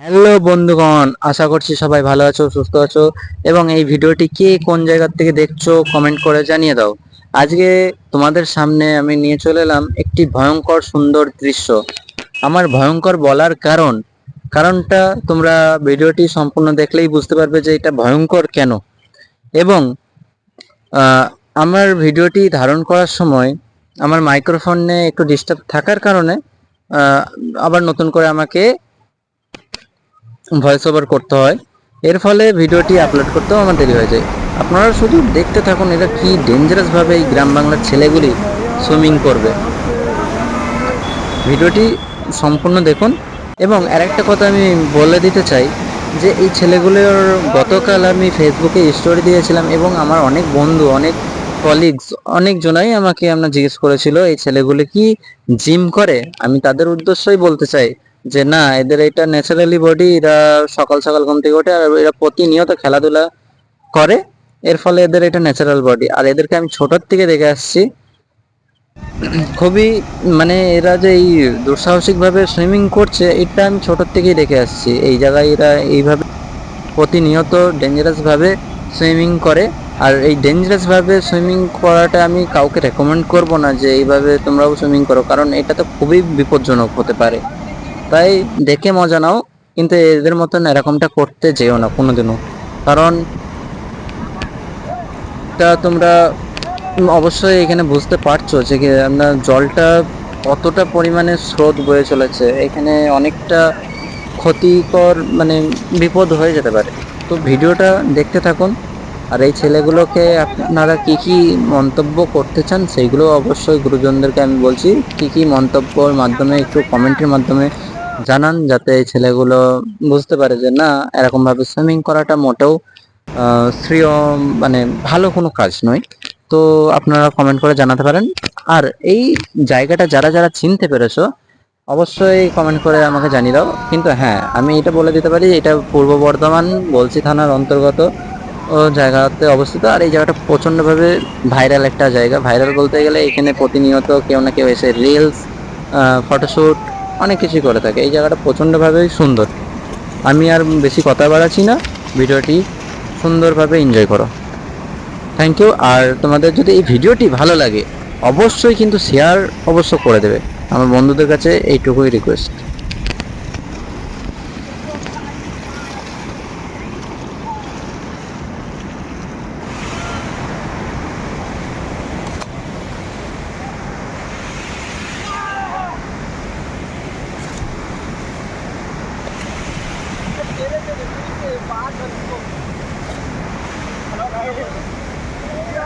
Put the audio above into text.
Hello বন্ধুগণ, আশা করছি সবাই ভালো আছো, সুস্থ আছো, এবং এই ভিডিওটি কে কোন জায়গা থেকে দেখছ কমেন্ট করে জানিয়ে দাও। আজকে তোমাদের সামনে আমি নিয়ে চলে এলাম একটি ভয়ঙ্কর সুন্দর দৃশ্য। আমার ভয়ঙ্কর বলার কারণ, কারণটা তোমরা ভিডিওটি সম্পূর্ণ দেখলেই বুঝতে পারবে যে এটা ভয়ঙ্কর কেন। এবং আমার ভিডিওটি ধারণ করার সময় আমার মাইক্রোফোনে একটু ডিস্টার্ব থাকার কারণে আবার নতুন করে আমাকে ভয়েস ওভার করতে হয়। এর ফলে ভিডিওটি আপলোড করতেও আমার দেরি হয়ে যায়। আপনারা শুধু দেখতে থাকুন এটা কি ডেঞ্জারাস ভাবে এই গ্রাম বাংলার ছেলেগুলি সুইমিং করবে। ভিডিওটি সম্পূর্ণ দেখুন। এবং আর একটা কথা আমি বলে দিতে চাই যে এই ছেলেগুলোর গতকাল আমি ফেসবুকে স্টোরি দিয়েছিলাম এবং আমার অনেক বন্ধু, অনেক কলিগস অনেকজনাই আমাকে আমরা জিজ্ঞেস করেছিল, এই ছেলেগুলি কি জিম করে? আমি তাদের উদ্দেশ্যই বলতে চাই যে না, এদের এটা ন্যাচারালি বডি এরা সকাল সকাল ঘুম থেকে ওঠে আর এরা প্রতিনিয়ত খেলাধুলা করে। এর ফলে এদের এটা ন্যাচারাল বডি আর এদেরকে আমি ছোটোর থেকে দেখে আসছি। খুবই মানে এরা যে এই দুঃসাহসিক ভাবে সুইমিং করছে, এটা আমি ছোটোর থেকেই দেখে আসছি। এই জায়গায় এরা এইভাবে প্রতিনিয়ত ডেঞ্জারাস ভাবে সুইমিং করে। আর এই ডেঞ্জারাস ভাবে সুইমিং করাটা আমি কাউকে রেকমেন্ড করব না যে এইভাবে তোমরাও সুইমিং করো, কারণ এটা তো খুবই বিপজ্জনক হতে পারে। তাই দেখে মজা নাও, কিন্তু এদের মতন এরকমটা করতে যেও না কোনোদিনও। কারণ তা তোমরা অবশ্যই এখানে বুঝতে পারছ যে আপনার জলটা কতটা পরিমাণে স্রোত বয়ে চলেছে। এখানে অনেকটা ক্ষতিকর মানে বিপদ হয়ে যেতে পারে। তো ভিডিওটা দেখতে থাকুন। আর এই ছেলেগুলোকে আপনারা কি কি মন্তব্য করতে চান সেইগুলো অবশ্যই গুরুজনদেরকে আমি বলছি, কি কি মন্তব্যর মাধ্যমে, একটু কমেন্টের মাধ্যমে জানান যাতে এই ছেলেগুলো বুঝতে পারে যে না এরকম ভাবে সুইমিং করাটা মোটেও শ্রেয় মানে ভালো কোনো কাজ নয়। তো আপনারা কমেন্ট করে জানাতে পারেন। আর এই জায়গাটা যারা যারা চিনতে পেরেছ, অবশ্যই কমেন্ট করে আমাকে জানিয়ে দাও। কিন্তু হ্যাঁ আমি এটা বলে দিতে পারি, এটা পূর্ব বর্ধমান, বলছি থানার অন্তর্গত জায়গাতে অবস্থিত। আর এই জায়গাটা প্রচণ্ডভাবে ভাইরাল একটা জায়গা। ভাইরাল বলতে গেলে এখানে প্রতিনিয়ত কেউ না কেউ এসে রিলস ফটোশ্যুট অনেক কিছুই করে থাকে। এই জায়গাটা প্রচণ্ডভাবেই সুন্দর। আমি আর বেশি কথা বাড়াচ্ছি না। ভিডিওটি সুন্দরভাবে এনজয় করো। থ্যাংক ইউ আর তোমাদের যদি এই ভিডিওটি ভালো লাগে, অবশ্যই কিন্তু শেয়ার অবশ্য করে দেবে। আমার বন্ধুদের কাছে এইটুকুই রিকোয়েস্ট 八个能够，能够开。哎呀！